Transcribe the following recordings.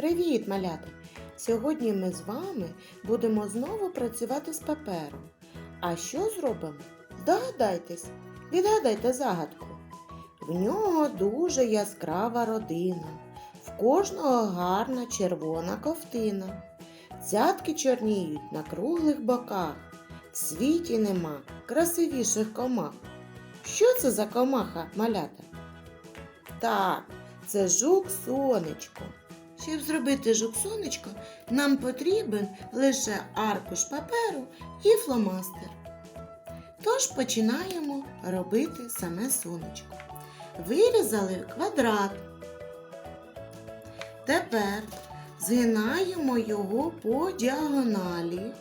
Привіт, малята! Сьогодні ми з вами будемо знову працювати з папером. А що зробимо? Здогадайтесь, відгадайте загадку. В нього дуже яскрава родина, в кожного гарна червона ковтина. Цятки чорніють на круглих боках. В світі нема красивіших комах. Що це за комаха, малята? Так, це жук сонечко. Щоб зробити жук сонечко, нам потрібен лише аркуш паперу і фломастер. Тож починаємо робити саме сонечко. Вирізали квадрат. Тепер згинаємо його по діагоналі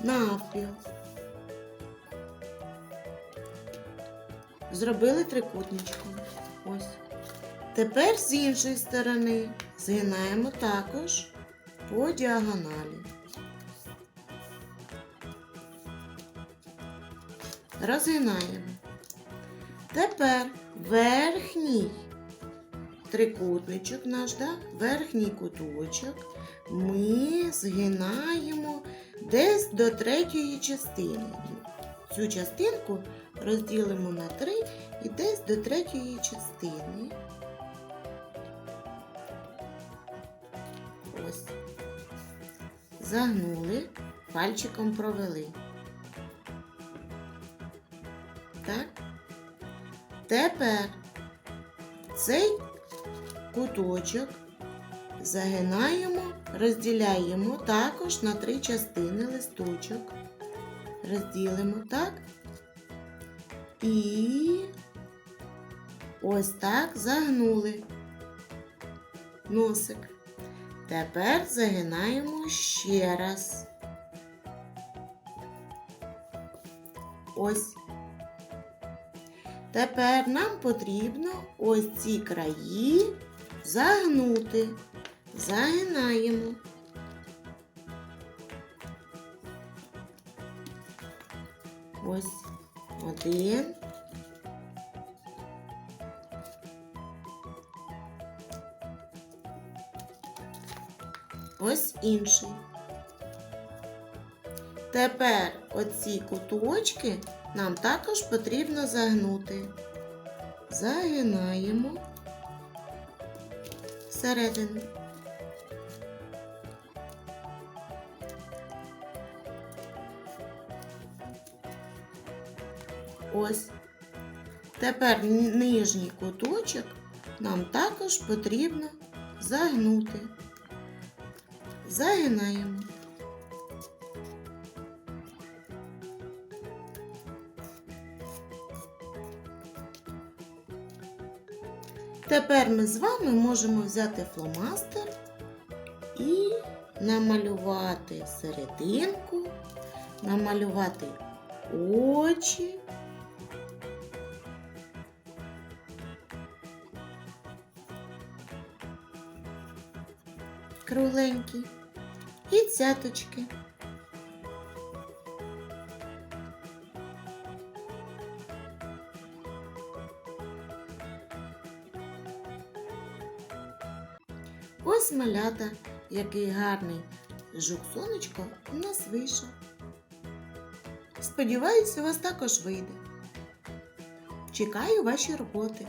навпіл. Зробили трикутничком. Тепер з іншої сторони згинаємо також по діагоналі. Розгинаємо. Тепер верхній трикутничок наш, да? верхній куточок ми згинаємо десь до третьої частини. Цю частинку розділимо на три і десь до третьої частини. Ось. Загнули, пальчиком провели. Так. Тепер цей куточок загинаємо, розділяємо також на три частини листочок. Розділимо так. І ось так загнули носик. Тепер загинаємо ще раз. Ось. Тепер нам потрібно ось ці краї загнути. Загинаємо. Ось один. Ось інший. Тепер оці куточки нам також потрібно загнути. Загинаємо всередину. Ось. Тепер нижній куточок нам також потрібно загнути. Загинаємо. Тепер ми з вами можемо взяти фломастер і намалювати серединку, намалювати очі. Кругленькі і цяточки. Ось малята, який гарний жук сонечко у нас вийшов. Сподіваюсь, у вас також вийде. Чекаю ваші роботи.